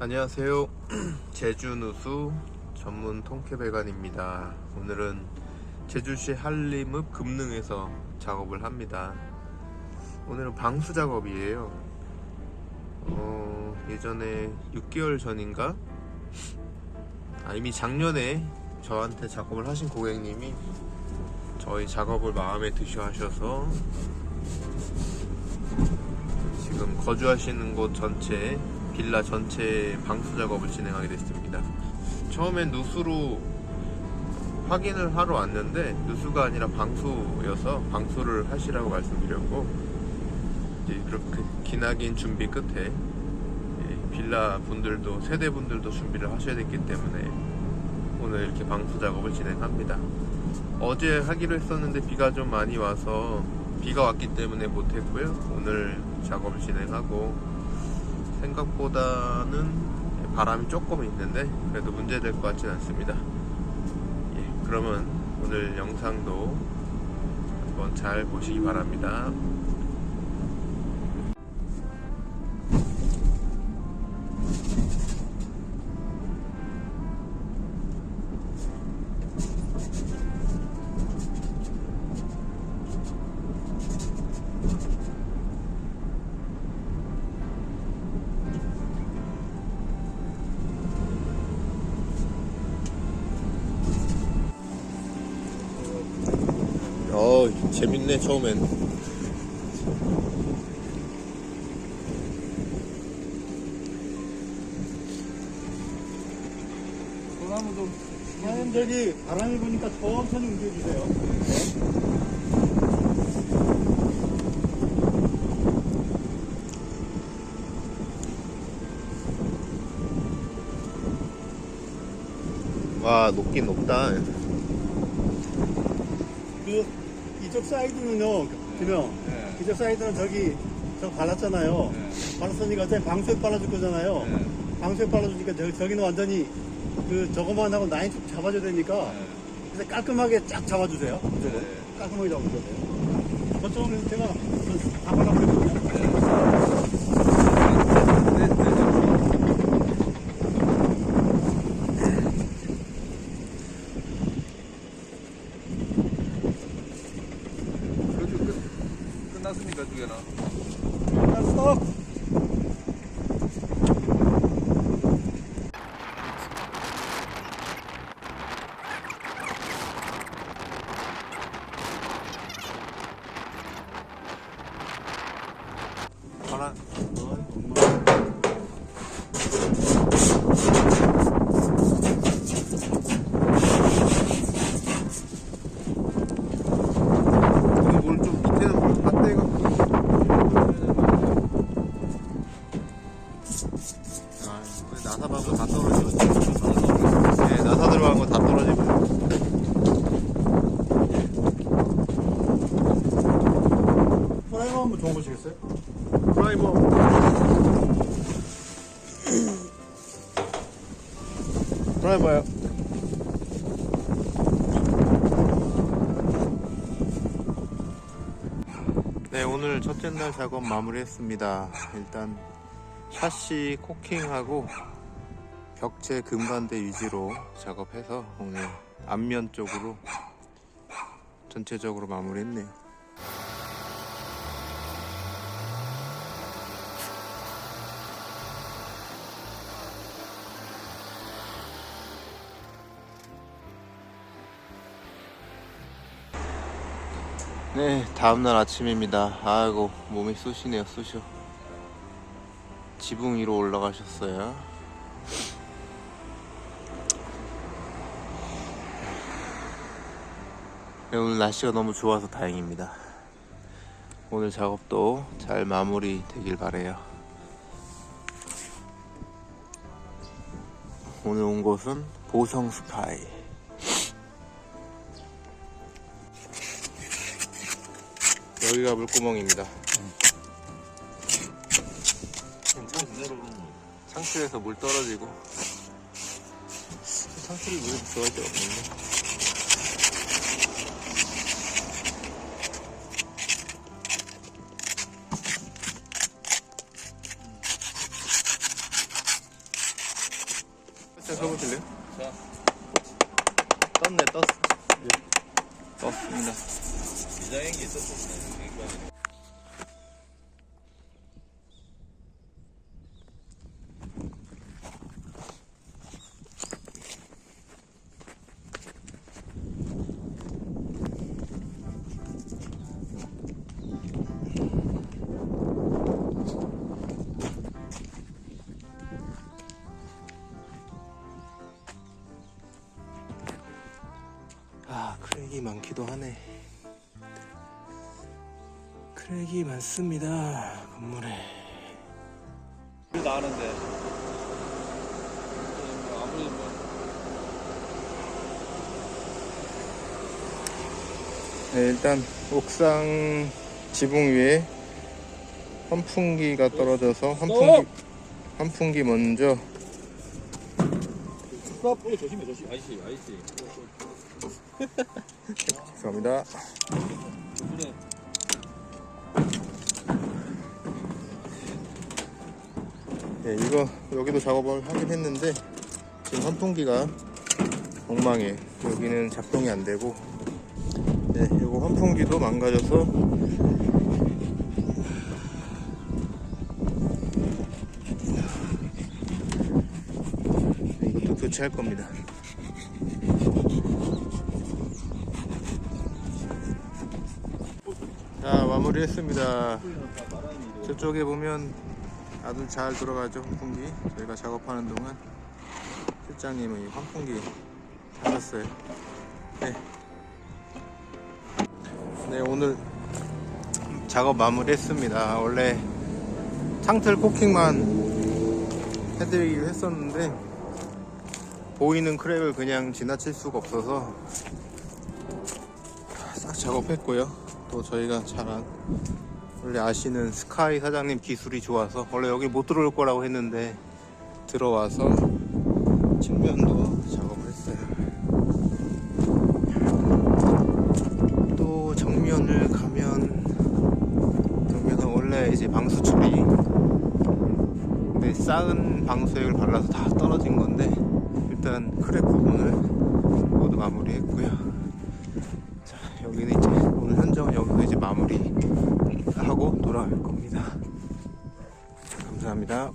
안녕하세요. 제주 누수 전문 통쾌배관입니다. 오늘은 제주시 한림읍 금능에서 작업을 합니다. 오늘은 방수 작업이에요. 어, 예전에 6개월 전인가? 아, 이미 작년에 저한테 작업을 하신 고객님이 저희 작업을 마음에 드셔 하셔서 지금 거주하시는 곳 전체 빌라 전체 방수 작업을 진행하게 됐습니다. 처음엔 누수로 확인을 하러 왔는데 누수가 아니라 방수여서 방수를 하시라고 말씀드렸고 이제 이렇게 기나긴 준비 끝에 이 빌라 분들도 세대 분들도 준비를 하셔야 됐기 때문에 오늘 이렇게 방수 작업을 진행합니다. 어제 하기로 했었는데 비가 좀 많이 와서 비가 왔기 때문에 못했고요. 오늘 작업을 진행하고 생각보다는 바람이 조금 있는데 그래도 문제될 것 같진 않습니다. 예, 그러면 오늘 영상도 한번 잘 보시기 바랍니다. 어 재밌네 처음엔. 그러면 좀 사람들이 바람이 부니까 천천히 움직여주세요. 와 높긴 높다. 그 이쪽 사이드는요, 그냥 이쪽 사이드는 저기 저 발랐잖아요. 발랐으니까 어차피 방수액 발라줄 거잖아요. 방수액 발라주니까 저, 저기는 완전히 그 저거만 하고 라인 쭉 잡아줘야 되니까 그래서 깔끔하게 쫙 잡아주세요. 이쪽은 깔끔하게 잡아줘야 돼요. 저쪽은 제가 다 발라드렸거든요. 끝났습니까 두 개나? 자, 스톱! 바람 물좀 밑에는 물 밭대가 아, 나사 방금 다 떨어지고 네, 나사 들어간 거 다 떨어지고. 프라이머 한번 줘보시겠어요? 프라이머. 프라이머요. 네 오늘 첫째 날 작업 마무리했습니다. 일단 샤시 코킹하고 벽체 금반대 위주로 작업해서 오늘 앞면 쪽으로 전체적으로 마무리했네요 네, 다음날 아침입니다. 아이고, 몸이 쑤시네요, 쑤셔. 지붕 위로 올라가셨어요. 오늘 날씨가 너무 좋아서 다행입니다. 오늘 작업도 잘 마무리 되길 바래요. 오늘 온 곳은 보성 스파이. 여기가 물구멍입니다. 상추에서 물 떨어지고 상추를 물에 들어갈 데가 없는데 자, 서보실래요? 자. 떴네, 떴어. 떴습니다. 이자행기 있었었네. 크랙이 많기도 하네. 크랙이 많습니다, 건물에. 아무래도 뭐. 네, 일단 옥상 지붕 위에 환풍기가 떨어져서 환풍기 환풍기 먼저! 어, 조심해, 조심. 아이씨, 아이씨. 죄송합니다. 그래. 네, 이거 여기도 작업을 하긴 했는데 지금 환풍기가 엉망해. 여기는 작동이 안 되고 네, 이거 환풍기도 망가져서 네, 이것도 교체할 겁니다. 자 마무리했습니다. 저쪽에 보면 아주 잘 들어가죠 환풍기 저희가 작업하는 동안 실장님은 이 환풍기 하셨어요 네. 네 오늘 작업 마무리했습니다 원래 창틀 코킹만 해드리기로 했었는데 보이는 크랙을 그냥 지나칠 수가 없어서 싹 작업했고요 또 저희가 잘한 원래 아시는 스카이 사장님 기술이 좋아서 원래 여기 못 들어올 거라고 했는데 들어와서 측면도 작업을 했어요. 또 정면을 가면 정면은 원래 이제 방수 처리 근데 쌓은 방수액을 발라서 다 떨어진 건데 일단 크랙 부분을 모두 마무리했고요. 자 여기는 이제 오늘 현장은 여기서 이제 마무리 하고 돌아갈 겁니다. 감사합니다.